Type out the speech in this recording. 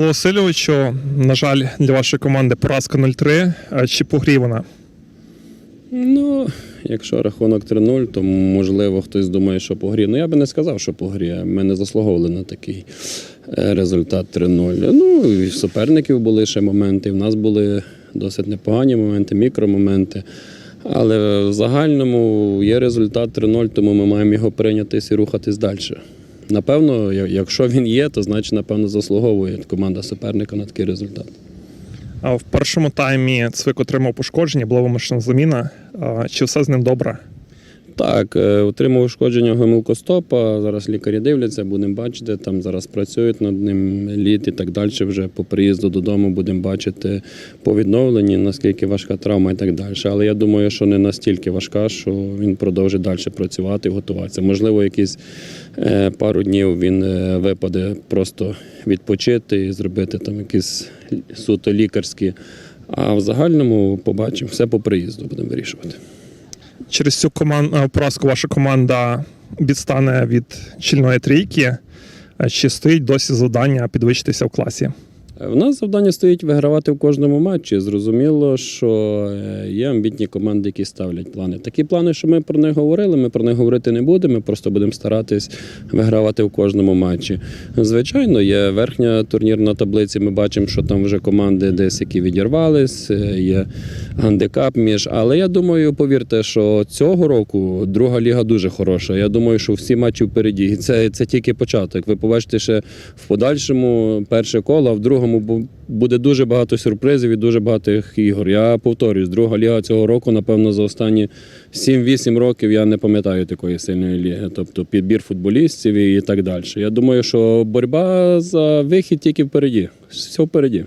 Васильовичу, на жаль, для вашої команди поразка 0-3. А Чи по вона? Ну, якщо рахунок 3-0, то можливо хтось думає, що по грі. Ну я би не сказав, що по грі. Ми не заслуговували на такий е, результат 3-0. Ну, і в суперників були ще моменти. В нас були досить непогані моменти, мікромоменти. Але в загальному є результат 3-0, тому ми маємо його прийнятися і рухатись далі. Напевно, якщо він є, то значить, напевно, заслуговує команда суперника на такий результат. В першому таймі Цвик отримав пошкодження, була вимушена заміна. Чи все з ним добре? Так, е, отримав ушкодження гомілкостопа. Зараз лікарі дивляться, будемо бачити. Там зараз працюють над ним літ і так далі. Вже по приїзду додому будемо бачити по відновленні, наскільки важка травма і так далі. Але я думаю, що не настільки важка, що він продовжить далі працювати і готуватися. Можливо, якісь е, пару днів він е, випаде просто відпочити і зробити там якісь суто лікарські. А в загальному побачимо все по приїзду, будемо вирішувати. Через цю команду поразку ваша команда відстане від чільної трійки. Чи стоїть досі завдання підвищитися в класі? В нас завдання стоїть вигравати в кожному матчі. Зрозуміло, що е, є амбітні команди, які ставлять плани. Такі плани, що ми про них говорили, ми про них говорити не будемо. Ми просто будемо старатись вигравати в кожному матчі. Звичайно, є верхня турнірна таблиця. Ми бачимо, що там вже команди десь які відірвались, е, є гандикап між. Але я думаю, повірте, що цього року друга ліга дуже хороша. Я думаю, що всі матчі впереді. І це, це тільки початок. Ви побачите ще в подальшому перше коло, а в другому бу- буде дуже багато сюрпризів і дуже багато ігор. Я повторюсь, друга ліга цього року, напевно, за останні 7-8 років я не пам'ятаю такої сильної ліги. Тобто підбір футболістів і так далі. Я думаю, що боротьба за вихід тільки впереді. Все впереді.